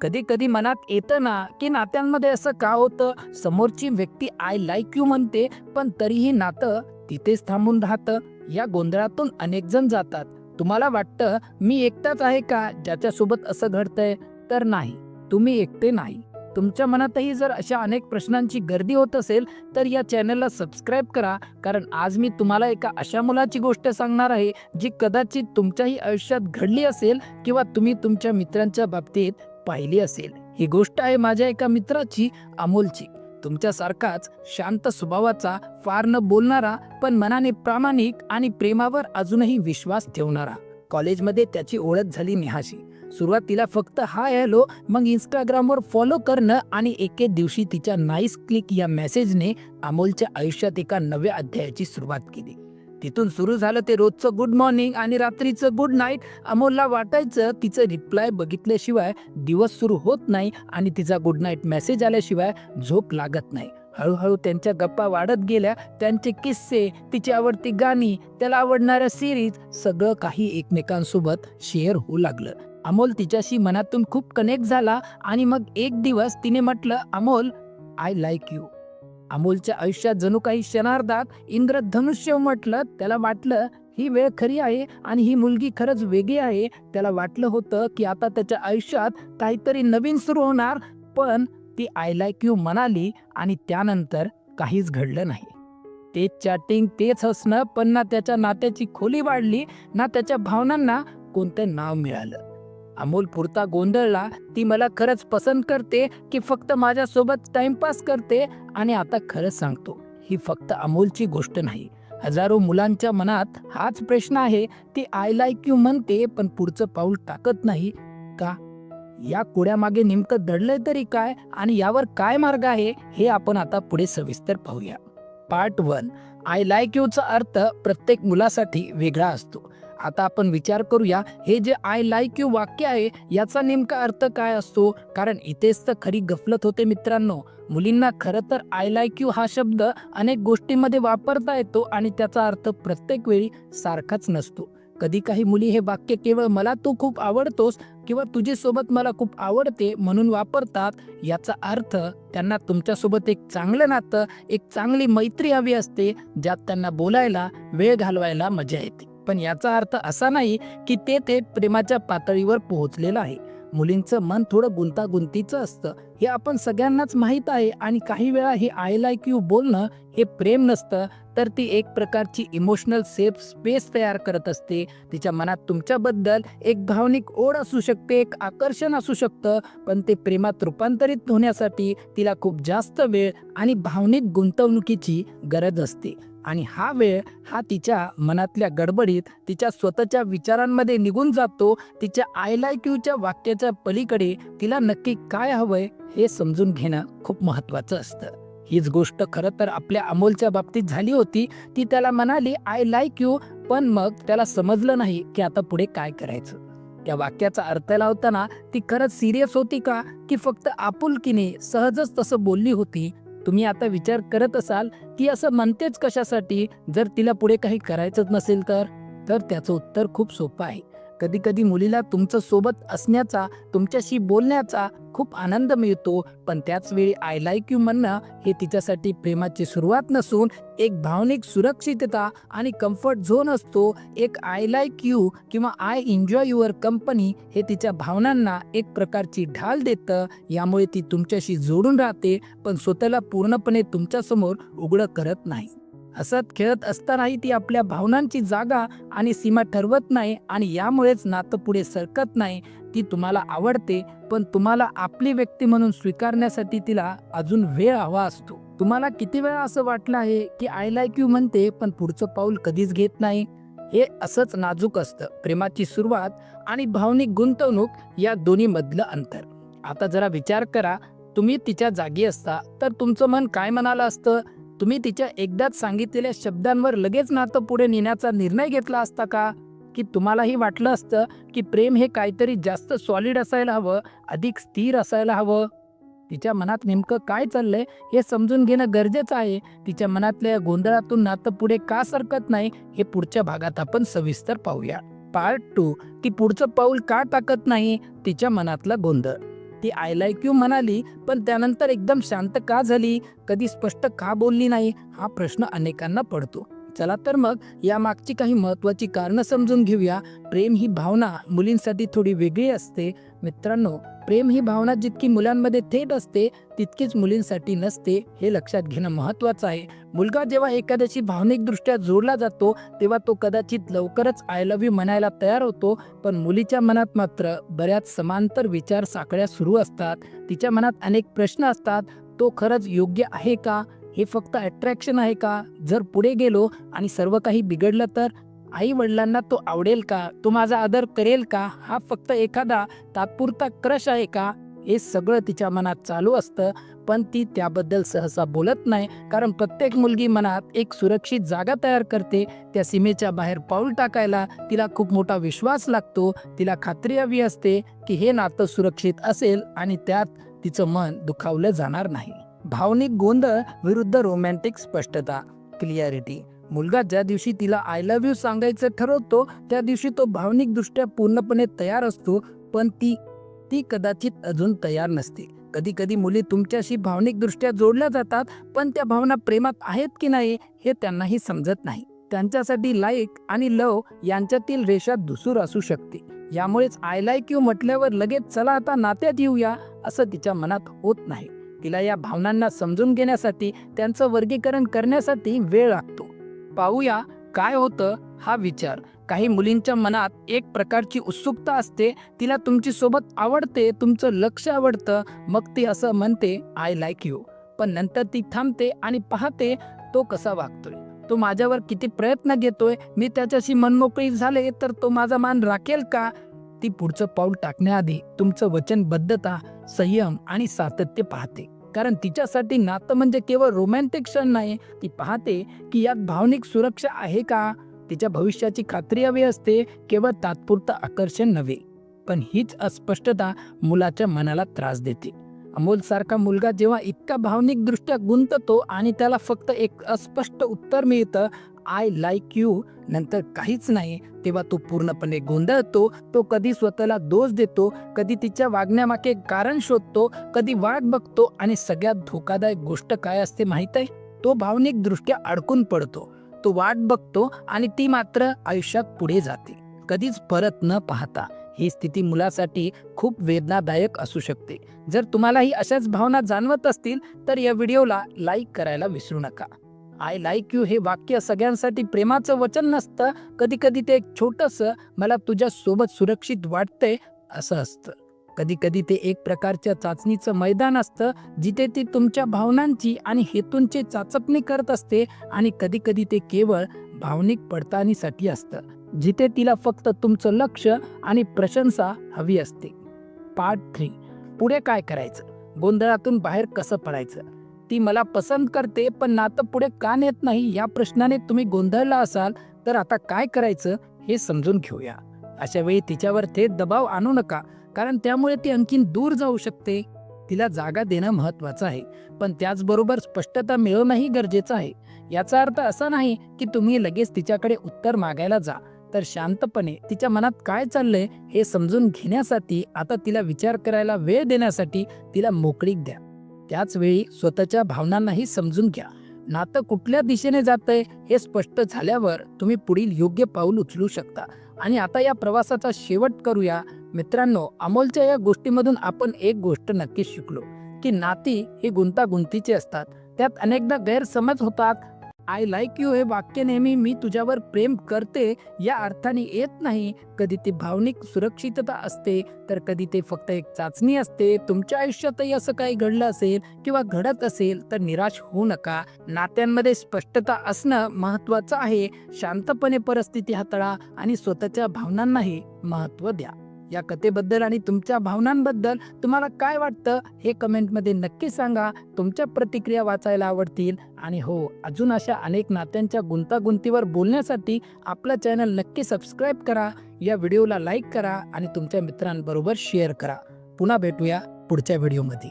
कधी कधी मनात येतं ना की नात्यांमध्ये असं का होतं? समोरची व्यक्ती आय लाईक यू म्हणते पण तरीही नातं तिथेच थांबून राहतं. या गोंधळातून अनेक जण जातात. तुम्हाला वाटतं मी एकटाच आहे का? ज्याच्यासोबत असं घडतंय? तर नाही. तुम्ही एकटे नाही. तुमच्या मनातही जर अशा अनेक प्रश्नांची गर्दी होत असेल तर या चॅनलला सबस्क्राईब करा. कारण आज मी तुम्हाला एका अशा मुलाची गोष्ट सांगणार आहे जी कदाचित तुमच्याही आयुष्यात घडली असेल किंवा तुम्ही तुमच्या मित्रांच्या बाबतीत पाहिली असेल. ही गोष्ट आहे माझ्या एका मित्राची अमोलची. तुमच्यासारखाच शांत स्वभावाचा फार न बोलणारा पण मनाने प्रामाणिक आणि प्रेमावर अजूनही विश्वास ठेवणारा. कॉलेजमध्ये त्याची ओळख झाली नेहाशी. सुरुवातीला फक्त हाय हॅलो मग इंस्टाग्रामवर फॉलो करणं आणि एके दिवशी तिच्या नाईस क्लिक या मेसेजने अमोलच्या आयुष्यात एका नव्या अध्यायाची सुरुवात केली. तिथून सुरू झालं ते रोजचं गुड मॉर्निंग आणि रात्रीचं गुड नाईट अमोलला वाटायचं तिचं रिप्लाय बघितल्याशिवाय दिवस सुरू होत नाही आणि तिचा गुड नाईट मेसेज आल्याशिवाय झोप लागत नाही. हळूहळू त्यांच्या गप्पा वाढत गेल्या. त्यांचे किस्से तिची आवडती गाणी त्याला आवडणाऱ्या सिरीज सगळं काही एकमेकांसोबत शेअर होऊ लागलं. अमोल तिच्याशी मनातून खूप कनेक्ट झाला आणि मग एक दिवस तिने म्हटलं अमोल आय लाईक यू अमोलच्या आयुष्यात जणू काही क्षणार्धात इंद्रधनुष्य म्हटलं त्याला वाटलं ही वेळ खरी आहे आणि ही मुलगी खरंच वेगळी आहे. त्याला वाटलं होतं की आता त्याच्या आयुष्यात काहीतरी नवीन सुरू होणार पण ती आय लाईक यू म्हणाली आणि त्यानंतर काहीच घडलं नाही. तेच चॅटिंग तेच हसणं पण ना त्याच्या नात्याची खोली वाढली ना त्याच्या भावनांना कोणतं नाव मिळालं. अमोल पुरता गोंधळला ती मला खरंच पसंत करते की फक्त माझ्यासोबत टाइमपास करते? आणि आता खरंच सांगतो ही फक्त अमोलची गोष्ट नाही. हजारो मुलांच्या मनात हाच प्रश्न आहे ती आय लाईक यू म्हणते पण पुढचं पाऊल टाकत नाही. का? या कुड्यामागे नेमकं दडलंय तरी काय आणि यावर काय मार्ग आहे हे आपण आता पुढे सविस्तर पाहूया. पार्ट वन आय लाईक यूचा अर्थ प्रत्येक मुलासाठी वेगळा असतो. आता आपण विचार करूया हे जे आय लाईक यू वाक्य आहे याचा नेमका अर्थ काय असतो? कारण इथेच तर खरी गफलत होते मित्रांनो. मुलींना खरं तर आय लाईक यू हा शब्द अनेक गोष्टींमध्ये वापरता येतो आणि त्याचा अर्थ प्रत्येक वेळी सारखाच नसतो. कधी काही मुली हे वाक्य केवळ मला तू खूप आवडतोस किंवा तुझ्यासोबत मला खूप आवडते म्हणून वापरतात याचा अर्थ त्यांना तुमच्यासोबत एक चांगलं नातं एक चांगली मैत्री हवी असते ज्यात त्यांना बोलायला वेळ घालवायला मजा येते. पण याचा अर्थ असा नाही की ते ते प्रेमाच्या पातळीवर पोहोचलेलं आहे. मुलींचं मन थोडं गुंतागुंतीचं असतं. हे आपण सगळ्यांनाच माहीत आहे आणि काही वेळा हे आय लाईक यू बोलणं हे प्रेम नसतं तर ती एक प्रकारची इमोशनल सेफ स्पेस तयार करत असते. तिच्या मनात तुमच्याबद्दल एक भावनिक ओढ असू शकते एक आकर्षण असू शकतं पण ते प्रेमात रूपांतरित होण्यासाठी तिला खूप जास्त वेळ आणि भावनिक गुंतवणुकीची गरज असते. आणि हा वेळ हा तिच्या मनातल्या गडबडीत तिच्या स्वतःच्या विचारांमध्ये निघून जातो तिच्या आय लाईक यूच्या वाक्याच्या पलीकडे तिला नक्की काय हवंय हे समजून घेणं खूप महत्वाचं असतं. हीच गोष्ट खरं तर आपल्या अमोलच्या बाबतीत झाली होती. ती त्याला म्हणाली आय लाईक यू पण मग त्याला समजलं नाही की आता पुढे काय करायचं. त्या वाक्याचा अर्थ लावताना ती खरंच सिरियस होती का? की फक्त आपुलकीने सहजच तसं बोलली होती? तुम्ही आता विचार करत असाल की असं म्हणतेच कशासाठी? जर तिला पुढे काही करायचंच नसेल तर? तर त्याचं उत्तर खूप सोपं आहे. कधी कधी मुलीला तुमचं सोबत असण्याचा तुमच्याशी बोलण्याचा खूप आनंद मिळतो. पण त्याच वेळी आय लाईक यू म्हणणं हे तिच्यासाठी प्रेमाची सुरुवात नसून एक भावनिक सुरक्षितता आणि कम्फर्ट झोन असतो. एक आय लाईक यू किंवा आय एन्जॉय युअर कंपनी हे तिच्या भावनांना एक प्रकारची ढाल देतं. यामुळे ती तुमच्याशी जोडून राहते पण स्वतःला पूर्णपणे तुमच्यासमोर उघडं करत नाही. हसत खेळत असतानाही ती आपल्या भावनांची जागा आणि सीमा ठरवत नाही आणि यामुळेच नातं पुढे सरकत नाही. ती तुम्हाला आवडते पण तुम्हाला आपली व्यक्ती म्हणून स्वीकारण्यासाठी तिला अजून वेळ हवा असतो. तुम्हाला किती वेळा असं वाटलं आहे की आय लाईक यू म्हणते पण पुढचं पाऊल कधीच घेत नाही? हे असंच नाजूक असतं प्रेमाची सुरुवात आणि भावनिक गुंतवणूक या दोन्ही मधलं अंतर. आता जरा विचार करा तुम्ही तिच्या जागी असता तर तुमचं मन काय म्हणालं असतं? तुम्ही तिच्या एकदाच सांगितलेल्या शब्दांवर लगेच नातं पुढे नेण्याचा निर्णय घेतला असता का? की तुम्हालाही वाटलं असतं की प्रेम हे काहीतरी जास्त सॉलिड असायला हवं अधिक स्थिर असायला हवं? तिच्या मनात नेमकं काय चाललंय हे समजून घेणं गरजेचं आहे. तिच्या मनातल्या गोंधळातून नातं पुढे का सरकत नाही हे पुढच्या भागात आपण सविस्तर पाहूया. पार्ट टू ती पुढचं पाऊल का टाकत नाही? तिच्या मनातला गोंधळ. ती आय लाईक यू म्हणाली पण त्यानंतर एकदम शांत का झाली? कधी स्पष्ट का बोलली नाही? हा प्रश्न अनेकांना पडतो. चला तर मग या मागची काही महत्त्वाची कारणं समजून घेऊया. प्रेम ही भावना मुलींसाठी थोडी वेगळी असते. मित्रांनो प्रेम ही भावना जितकी मुलांमध्ये थेट असते तितकीच मुलींसाठी नसते हे लक्षात घेणं महत्त्वाचं आहे. मुलगा जेव्हा एखाद्याशी भावनिकदृष्ट्या जोडला जातो तेव्हा तो कदाचित लवकरच आय लव्ह यू म्हणायला तयार होतो पण मुलीच्या मनात मात्र बऱ्याच समांतर विचार साखळ्या सुरू असतात. तिच्या मनात अनेक प्रश्न असतात तो खरंच योग्य आहे का? हे फक्त अट्रॅक्शन आहे का? जर पुढे गेलो आणि सर्व काही बिघडलं तर? आई वडिलांना तो आवडेल का? तो माझा आदर करेल का? हा फक्त एखादा तात्पुरता क्रश आहे का? हे सगळं तिच्या मनात चालू असतं पण ती त्याबद्दल सहसा बोलत नाही कारण प्रत्येक मुलगी मनात एक सुरक्षित जागा तयार करते. त्या सीमेच्या बाहेर पाऊल टाकायला तिला खूप मोठा विश्वास लागतो. तिला खात्री हवी असते की हे नातं सुरक्षित असेल आणि त्यात तिचं मन दुखावलं जाणार नाही. भावनिक गोंधळ विरुद्ध रोमॅन्टिक स्पष्टता क्लिअरिटी मुलगा ज्या दिवशी तिला आय लव्ह यू सांगायचं ठरवतो त्या दिवशी तो भावनिकदृष्ट्या पूर्णपणे तयार असतो पण ती ती कदाचित अजून तयार नसते. कधी कधी मुली तुमच्याशी भावनिकदृष्ट्या जोडल्या जातात पण त्या भावना प्रेमात आहेत की नाही हे त्यांनाही समजत नाही. त्यांच्यासाठी लाईक आणि लव यांच्यातील रेषा दुसूर असू शकते. यामुळेच आय लाईक यू म्हटल्यावर लगेच चला आता नात्यात येऊया असं तिच्या मनात होत नाही. तिला या भावनांना समजून घेण्यासाठी त्यांचं वर्गीकरण करण्यासाठी वेळ लागतो. पाहूया काय होतं हा विचार. काही मुलींच्या मनात एक प्रकारची उत्सुकता असते तिला तुमची सोबत आवडते तुमचं लक्ष आवडतं मग ती असं म्हणते आय लाईक यू पण नंतर ती थांबते आणि पाहते तो कसा वागतोय? तो माझ्यावर किती प्रयत्न घेतोय? मी त्याच्याशी मनमोकळी झाले तर तो माझा मान राखेल का? ती पुढचं पाऊल टाकण्याआधी तुमचं वचनबद्धता संयम आणि सातत्य पाहते. कारण तिच्यासाठी नातं म्हणजे केवळ रोमॅन्टिक क्षण नाही. ती पाहते की यात भावनिक सुरक्षा आहे का? तिच्या भविष्याची खात्री हवी असते केवळ तात्पुरतं आकर्षण नव्हे. पण हीच अस्पष्टता मुलाच्या मनाला त्रास देते. अमोल सारखा मुलगा जेव्हा इतका भावनिक दृष्ट्या गुंततो आणि त्याला फक्त एक अस्पष्ट उत्तर मिळतं आय लाईक यू नंतर काहीच नाही. तेव्हा तो पूर्णपणे गोंधळतो तो कधी स्वतःला दोष देतो कधी तिच्या वागण्यामागे कारण शोधतो कधी वाट बघतो आणि सगळ्यात धोकादायक गोष्ट काय असते माहीत आहे? तो भावनिक दृष्ट्या अडकून पडतो. तो वाट बघतो आणि ती मात्र आयुष्यात पुढे जाते. कधीच परत न पाहता. ही स्थिती मुलासाठी खूप वेदनादायक असू शकते. जर तुम्हालाही अशाच भावना जाणवत असतील तर या व्हिडिओला लाईक करायला विसरू नका. आय लाईक यू हे वाक्य सगळ्यांसाठी प्रेमाचं वचन नसतं. कधी कधी ते एक छोटंसं मला तुझ्या सोबत सुरक्षित वाटतंय असं असतं. कधी कधी ते एक प्रकारच्या चाचणीचं मैदान असतं जिथे ती तुमच्या भावनांची आणि हेतूंची चाचपणी करत असते आणि कधी कधी ते केवळ भावनिक पडताळणीसाठी असतं जिथे तिला फक्त तुमचं लक्ष आणि प्रशंसा हवी असते. Part three. पुढे काय करायचं? गोंधळातून बाहेर कसं पडायचं? ती मला पसंत करते पण नातं पुढे का नेत नाही या प्रश्नाने तुम्ही गोंधळला असाल तर आता काय करायचं हे समजून घेऊया. अशा वेळी तिच्यावर थेट दबाव आणू नका कारण त्यामुळे ती आणखीन दूर जाऊ शकते. तिला जागा देणं महत्वाचं आहे पण त्याचबरोबर स्पष्टता मिळवणंही गरजेचं आहे. याचा अर्थ असा नाही की तुम्ही लगेच तिच्याकडे उत्तर मागायला जा तर शांतपणे तिच्या मनात काय चाललंय हे समजून घेण्यासाठी आता तिला विचार करायला वेळ देण्यासाठी तिला मोकळीक द्या. त्याचवेळी स्वतःच्या भावनांनाही समजून घ्या. नातं कुठल्या दिशेने जातंय हे स्पष्ट झाल्यावर तुम्ही पुढील योग्य पाऊल उचलू शकता. आणि आता या प्रवासाचा शेवट करूया. मित्रांनो अमोलच्या या गोष्टीमधून आपण एक गोष्ट नक्कीच शिकलो की नाती ही गुंतागुंतीची असतात. त्यात अनेकदा गैरसमज होतात आय लाईक यू हे वाक्य नेहमी मी तुझ्यावर प्रेम करते या अर्थाने येत नाही. कधी ती भावनिक सुरक्षितता असते तर कधी ते फक्त एक चाचणी असते. तुमच्या आयुष्यातही असं काही घडलं असेल किंवा घडत असेल तर निराश होऊ नका. नात्यांमध्ये स्पष्टता असणं महत्त्वाचं आहे. शांतपणे परिस्थिती हाताळा आणि स्वतःच्या भावनांनाही महत्त्व द्या. या कथेबद्दल आणि तुमच्या भावनांबद्दल तुम्हाला काय वाटतं हे कमेंटमध्ये नक्की सांगा. तुमच्या प्रतिक्रिया वाचायला आवडतील. आणि हो अजून अशा अनेक नात्यांच्या गुंतागुंतीवर बोलण्यासाठी आपलं चॅनल नक्की सबस्क्राईब करा. या व्हिडिओला लाईक करा आणि तुमच्या मित्रांबरोबर शेअर करा. पुन्हा भेटूया पुढच्या व्हिडिओमध्ये.